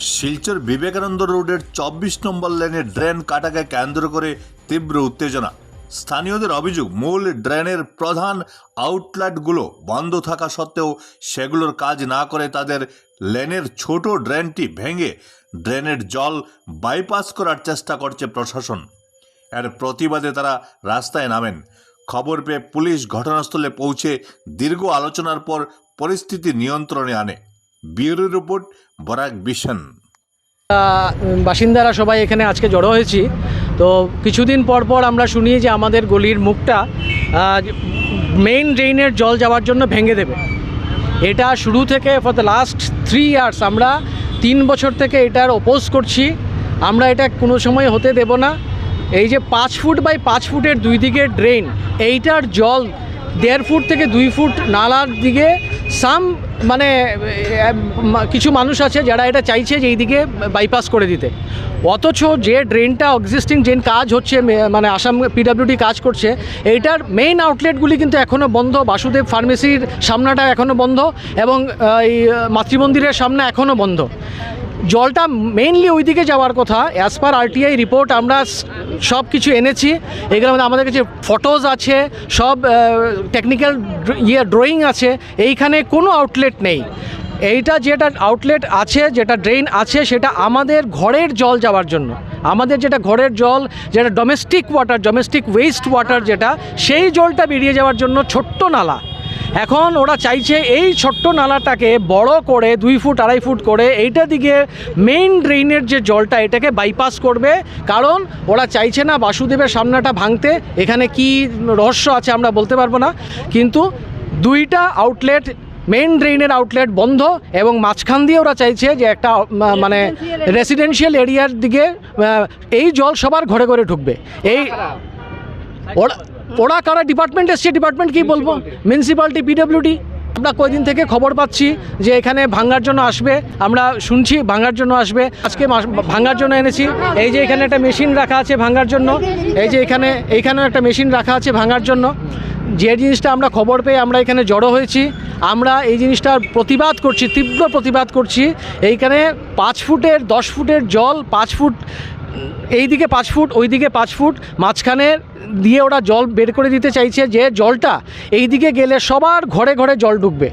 শিলচর বিবেকানন্দ রোডের চব্বিশ নম্বর লেনের ড্রেন কাটাকে কেন্দ্র করে তীব্র উত্তেজনা। স্থানীয়দের অভিযোগ, মূল ড্রেনের প্রধান আউটলেটগুলো বন্ধ থাকা সত্ত্বেও সেগুলোর কাজ না করে তাদের লেনের ছোট ড্রেনটি ভেঙে ড্রেনের জল বাইপাস করার চেষ্টা করছে প্রশাসন। এর প্রতিবাদে তারা রাস্তায় নামেন। খবর পেয়ে পুলিশ ঘটনাস্থলে পৌঁছে দীর্ঘ আলোচনার পর পরিস্থিতি নিয়ন্ত্রণে আনে। ব্যুরো রিপোর্ট, বরাক বিশন বাসিন্দারা সবাই এখানে আজকে জড়ো হয়েছি। তো কিছুদিন পর পর আমরা শুনি যে আমাদের গলির মুখটা মেইন ড্রেনের জল যাওয়ার জন্য ভেঙে দেবে। এটা শুরু থেকে for the last three years আমরা তিন বছর থেকে এটার ওপোজ করছি। আমরা এটা কোনো সময় হতে দেব না। এই যে পাঁচ ফুট বাই পাঁচ ফুটের দুই দিকের ড্রেন এইটার জল দেড় ফুট থেকে দুই ফুট নালার দিকে সাম মানে কিছু মানুষ আছে যারা এটা চাইছে যে এইদিকে বাইপাস করে দিতে। অথচ যে ড্রেনটা এক্সিস্টিং যে কাজ হচ্ছে মানে আসাম পিডাব্লিউডি কাজ করছে, এইটার মেইন আউটলেটগুলি কিন্তু এখনও বন্ধ। বাসুদেব ফার্মেসির সামনাটা এখনও বন্ধ এবং এই মাতৃমন্দিরের সামনে এখনও বন্ধ। জলটা মেইনলি ওইদিকে যাওয়ার কথা। অ্যাজ পার আরটিআই রিপোর্ট আমরা সব কিছু এনেছি। এগুলোর মধ্যে আমাদের কাছে ফটোজ আছে, সব টেকনিক্যাল ইয়ে ড্রয়িং আছে। এইখানে কোনো আউটলেট নেই। এইটা যেটা আউটলেট আছে, যেটা ড্রেন আছে, সেটা আমাদের ঘরের জল যাওয়ার জন্য। আমাদের যেটা ঘরের জল, যেটা domestic water domestic waste water যেটা, সেই জলটা বেরিয়ে যাওয়ার জন্য ছোট্ট নালা। এখন ওরা চাইছে এই ছোট্ট নালাটাকে বড় করে দুই ফুট আড়াই ফুট করে এইটা দিকে মেইন ড্রেইনের যে জলটা এটাকে বাইপাস করবে। কারণ ওরা চাইছে না বাসুদেবের সামনাটা ভাঙতে। এখানে কি রহস্য আছে আমরা বলতে পারব না। কিন্তু দুইটা আউটলেট মেইন ড্রেইনের আউটলেট বন্ধ এবং মাঝখান দিয়ে ওরা চাইছে যে একটা মানে রেসিডেন্সিয়াল এরিয়ার দিকে এই জল সবার ঘরে ঘরে ঢুকবে। এই ওরা ওরা কারা ডিপার্টমেন্ট এসছে ডিপার্টমেন্ট কি বলব? মিউনিসিপ্যালিটি পিডব্লিউডি আমরা কয়দিন থেকে খবর পাচ্ছি যে এখানে ভাঙার জন্য আসবে। আমরা শুনছি ভাঙার জন্য আসবে। আজকে ভাঙার জন্য এনেছি। এই যে এখানে একটা মেশিন রাখা আছে ভাঙার জন্য। এই যে এখানে এইখানেও একটা মেশিন রাখা আছে ভাঙার জন্য। যে জিনিসটা আমরা খবর পেয়ে আমরা এখানে জড়ো হয়েছি। আমরা এই জিনিসটার প্রতিবাদ করছি, তীব্র প্রতিবাদ করছি। এইখানে পাঁচ ফুটের, দশ ফুটের জল, পাঁচ ফুট এইদিকে পাঁচ ফুট, ওইদিকে পাঁচ ফুট। মাঝখানে দিয়ে ওরা জল বের করে দিতে চাইছে যে জলটা এই দিকে গেলে সবার ঘরে ঘরে জল ঢুকবে।